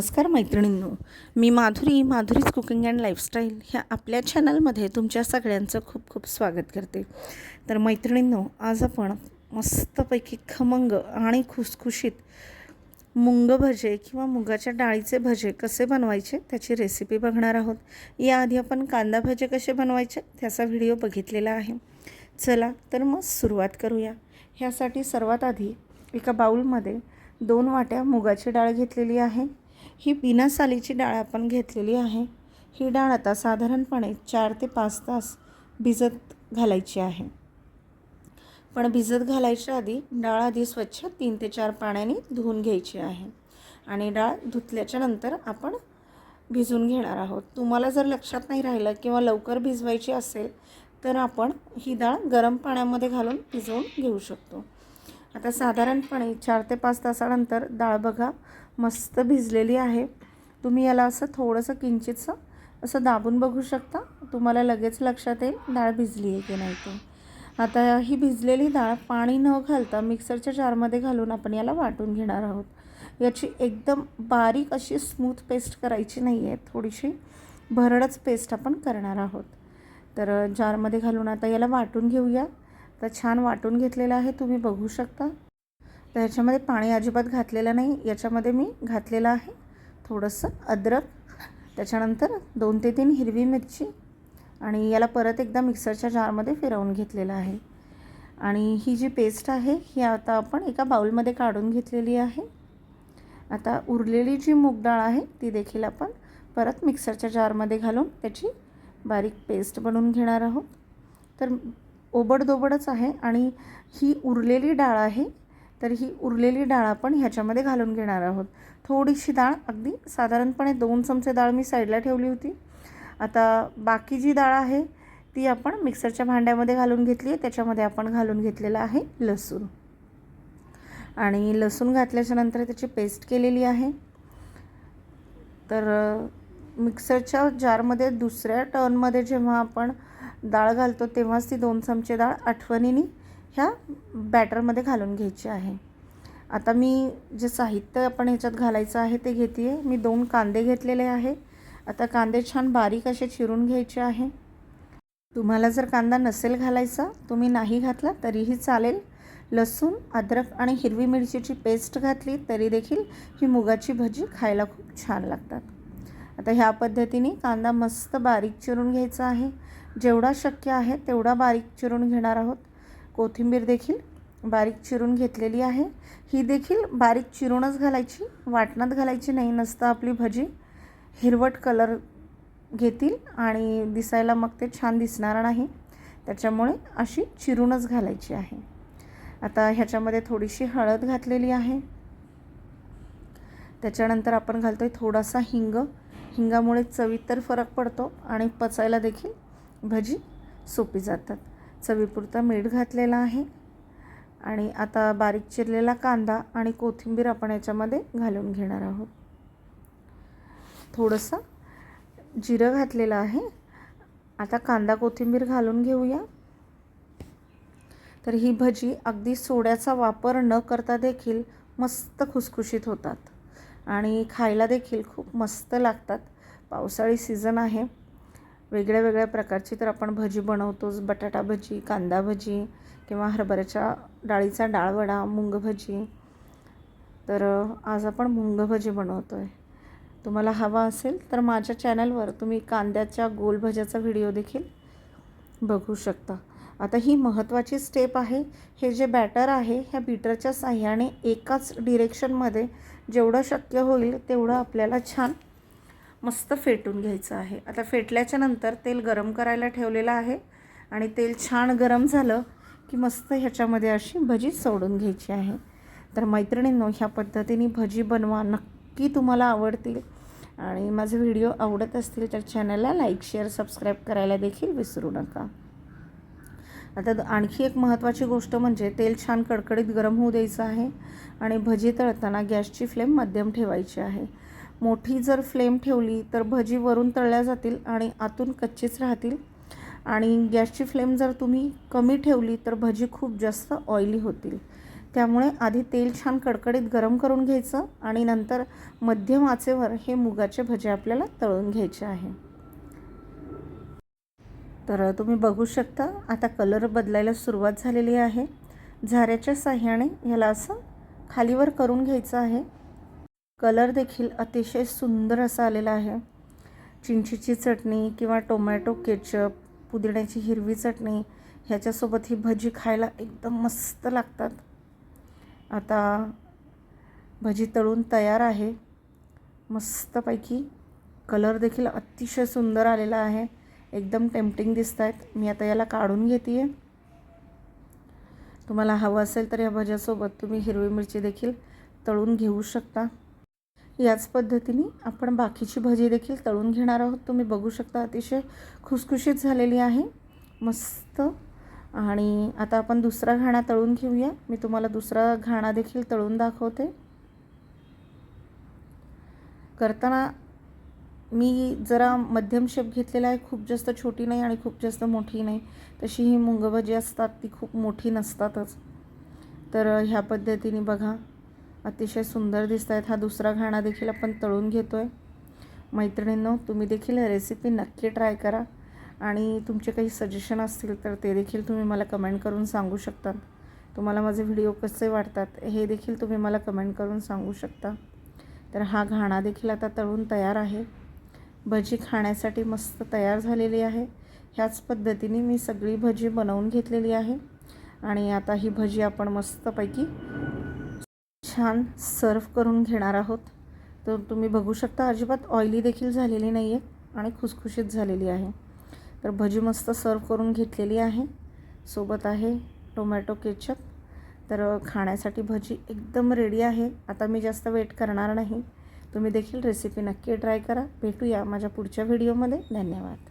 नमस्कार मैत्रिणींनो. मी Madhuri Madhuri's cooking and lifestyle ह्या आपल्या चॅनलमध्ये तुमच्या सगळ्यांचं खूप खूप स्वागत करते. तर मैत्रिणींनो आज आपण मस्तपैकी खमंग आणि खुसखुशीत मुंग भजे किंवा मुगाच्या डाळीचे भजे कसे बनवायचे त्याची रेसिपी बघणार आहोत. याआधी आपण कांदा भजे कसे बनवायचे त्याचा व्हिडिओ बघितलेला आहे. चला तर मग सुरुवात करूया. ह्यासाठी सर्वात आधी एका बाऊलमध्ये दोन वाट्या मुगाची डाळ घेतलेली आहे. ही बिना सालीची डाळ आपण घेतलेली आहे. ही डाळ आता साधारणपणे चार ते पाच तास भिजत घालायची आहे. पण भिजत घालायच्या आधी डाळ आधी स्वच्छ तीन ते चार पाण्याने धुवून घ्यायची आहे. आणि डाळ धुतल्याच्या नंतर आपण भिजवून घेणार आहोत. तुम्हाला जर लक्षात नाही राहिलं किंवा लवकर भिजवायची असेल तर आपण ही डाळ गरम पाण्यामध्ये घालून भिजवून घेऊ शकतो. आता साधारणपणे चार ते पाच तासानंतर डाळ बघा मस्त भिजलेली आहे. तुम्ही याला असं थोडंसं किंचितसं असं दाबून बघू शकता. तुम्हाला लगेच लक्षात येईल डाळ भिजली आहे की नाही ते. आता ही भिजलेली डाळ पाणी न घालता मिक्सरच्या जारमध्ये घालून आपण याला वाटून घेणार आहोत. याची एकदम बारीक अशी स्मूथ पेस्ट करायची नाही आहे थोडीशी भरडच पेस्ट आपण करणार आहोत. तर जारमध्ये घालून आता याला वाटून घेऊया. तर छान वाटून घेतलेलं आहे. तुम्ही बघू शकता. तर ह्याच्यामध्ये पाणी अजिबात घातलेलं नाही. याच्यामध्ये मी घातलेलं आहे थोडंसं अद्रक त्याच्यानंतर दोन ते तीन हिरवी मिरची आणि याला परत एकदा मिक्सरच्या जारमध्ये फिरवून घेतलेलं आहे. आणि ही जी पेस्ट आहे ही आता आपण एका बाउलमध्ये काढून घेतलेली आहे. आता उरलेली जी मूग डाळ आहे ती देखील आपण परत मिक्सरच्या जारमध्ये घालून त्याची बारीक पेस्ट बनवून घेणार आहोत. तर ओबडदोबडच आहे आणि ही उरलेली डाळ आहे तर ही उरलेली डाळ आपण ह्याच्यामध्ये घालून घेणार आहोत. थोडीशी डाळ अगदी साधारणपणे दोन चमचे डाळ मी साईडला ठेवली होती. आता बाकी जी डाळ आहे ती आपण मिक्सरच्या भांड्यामध्ये घालून घेतली आहे. त्याच्यामध्ये आपण घालून घेतलेलं आहे लसूण. आणि लसूण घातल्याच्या नंतर त्याची पेस्ट केलेली आहे. तर मिक्सरच्या जारमध्ये दुसऱ्या टर्नमध्ये जेव्हा आपण डाळ घालतो तेव्हाच ती दोन चमचे डाळ आठवणीने ह्या बॅटरमध्ये घालून घ्यायची आहे. आता मी जे साहित्य आपण ह्याच्यात घालायचं आहे ते घेते आहे मी दोन कांदे घेतलेले आहे. आता कांदे छान बारीक असे चिरून घ्यायचे आहे. तुम्हाला जर कांदा नसेल घालायचा तुम्ही नाही घातला तरीही चालेल. लसूण अद्रक आणि हिरवी मिरचीची पेस्ट घातली तरी देखील ही मुगाची भजी खायला खूप छान लागतात. आता ह्या पद्धतीने कांदा मस्त बारीक चिरून घ्यायचा आहे. जेवढा शक्य आहे तेवढा बारीक चिरून घेणार आहोत. कोथिंबीर देखील बारीक चिरून घेतलेली आहे. ही देखील बारीक चिरूनच घालायची वाटणात घालायची नाही नसतं आपली भजी. हिरवट कलर घेतील आणि दिसायला मग ते छान दिसणार नाही. त्याच्यामुळे अशी चिरूनच घालायची आहे. आता ह्याच्यामध्ये थोडीशी हळद घातलेली आहे. त्याच्यानंतर आपण घालतो आहे थोडासा हिंग. हिंगामुळे चवीत तर फरक पडतो आणि पचायला देखील भजी सोपी जातात. चवीपुरता मीठ घातलेला आहे. आणि आता बारीक चिरलेला कांदा आणि कोथिंबीर आपण याच्यामध्ये घालून घेणार आहोत. थोडंसं जिरं घातलेलं आहे. आता कांदा कोथिंबीर घालून घेऊया. तर ही भजी अगदी सोड्याचा वापर न करता देखील मस्त खुसखुशीत होतात. आणि खायला देखील खूप मस्त लागतात. पावसाळी सीझन आहे. वेगळ्या वेगळ्या प्रकारची तर आपण भजी बनवतोच. बटाटा भजी कांदा भजी किंवा हरभऱ्याच्या डाळीचा डाळवडा मुंग भजी. तर आज आपण मुंग भजी बनवतो आहे तुम्हाला हवा असेल तर माझ्या चॅनलवर तुम्ही कांद्याच्या गोल भज्याचा व्हिडिओ देखील बघू शकता. आता ही महत्त्वाची स्टेप आहे. हे जे बॅटर आहे ह्या बीटरच्या साह्याने एकाच डिरेक्शनमध्ये जेवढं शक्य होईल तेवढं आपल्याला छान मस्त फेटून घ्यायचं आहे. आता फेटल्याच्या नंतर तेल गरम करायला ठेवलेलं आहे आणि तेल छान गरम झालं की मस्त ह्याच्यामध्ये अशी भजी सोडून घ्यायची आहे. तर मैत्रिणींनो ह्या पद्धतीने भजी बनवा नक्की तुम्हाला आवडतील. आणि माझे व्हिडिओ आवडत असतील तर चॅनलला लाईक शेअर सबस्क्राईब करायला देखील विसरू नका. आता आणखी एक महत्त्वाची गोष्ट म्हणजे तेल छान कडकडीत गरम होऊ द्यायचं आहे आणि भजी तळताना गॅसची फ्लेम मध्यम ठेवायची आहे. मोठी जर फ्लेम ठेवली तर भजी वरून तळल्या जातील आणि आतून कच्चीच राहतील. आणि गॅसची फ्लेम जर तुम्ही कमी ठेवली तर भजी खूप जास्त ऑइली होतील. त्यामुळे आधी तेल छान कडकडीत गरम करून घ्यायचं आणि नंतर मध्यम आचेवर हे मुगाचे भजे आपल्याला तळून घ्यायचे आहे. तर तुम्ही बघू शकता आता कलर बदलायला सुरुवात झालेली आहे. झाऱ्याच्या साह्याने ह्याला असं खालीवर करून घ्यायचं आहे. कलर देखील अतिशय सुंदर असा आलेला आहे. चिंचीची चटणी किंवा टोमॅटो केचप पुदिण्याची हिरवी चटणी ह्याच्यासोबत ही भजी खायला एकदम मस्त लागतात. आता भजी तळून तयार आहे. मस्तपैकी कलर देखील अतिशय सुंदर आलेला आहे. एकदम टेम्पटिंग दिसत आहेत मी आता याला काढून घेते आहे तुम्हाला हवं असेल तर या भज्यासोबत तुम्ही हिरवी मिरची देखील तळून घेऊ शकता. याच पद्धतीने आपण बाकीची भजी देखील तळून घेणार आहोत. तुम्ही बघू शकता अतिशय खुसखुशीत झालेली आहे. मस्त. आणि आता आपण दुसरा घाणा तळून घेऊया. मी तुम्हाला दुसरा घाणा देखील तळून दाखवते. करताना मी जरा मध्यम शेप घेतलेला आहे. खूप जास्त छोटी नाही आणि खूप जास्त मोठी नाही. तशी ही मुंगभजी असतात ती खूप मोठी नसतातच. तर ह्या पद्धतीने बघा. अतिशय सुंदर दिसत आहेत हा दुसरा घाणा देखील आपण तळून घेतो आहे मैत्रिणींनो तुम्ही देखील रेसिपी नक्की ट्राय करा. आणि तुमचे काही सजेशन असतील तर ते देखील तुम्ही मला कमेंट करून सांगू शकता. तुम्हाला माझे व्हिडिओ कसे वाटतात हे देखील तुम्ही मला कमेंट करून सांगू शकता. तर हा घाणा देखील आता तळून तयार आहे. भजी खाण्यासाठी मस्त तयार झालेली आहे. ह्याच पद्धतीने मी सगळी भजी बनवून घेतलेली आहे. आणि आता ही भजी आपण मस्तपैकी छान सर्व करून घेणार आहोत. तर तुम्ही बघू शकता अजिबात ऑइली देखील झालेली नाही आहे आणि खुसखुशीत झालेली आहे. तर भजी मस्त सर्व करून घेतलेली आहे. सोबत आहे टोमॅटो केचप तर खाण्यासाठी भजी एकदम रेडी आहे. आता मी जास्त वेट करणार नाही. तुम्ही देखील रेसिपी नक्की ट्राय करा. भेटूया माझ्या पुढच्या व्हिडिओमध्ये धन्यवाद.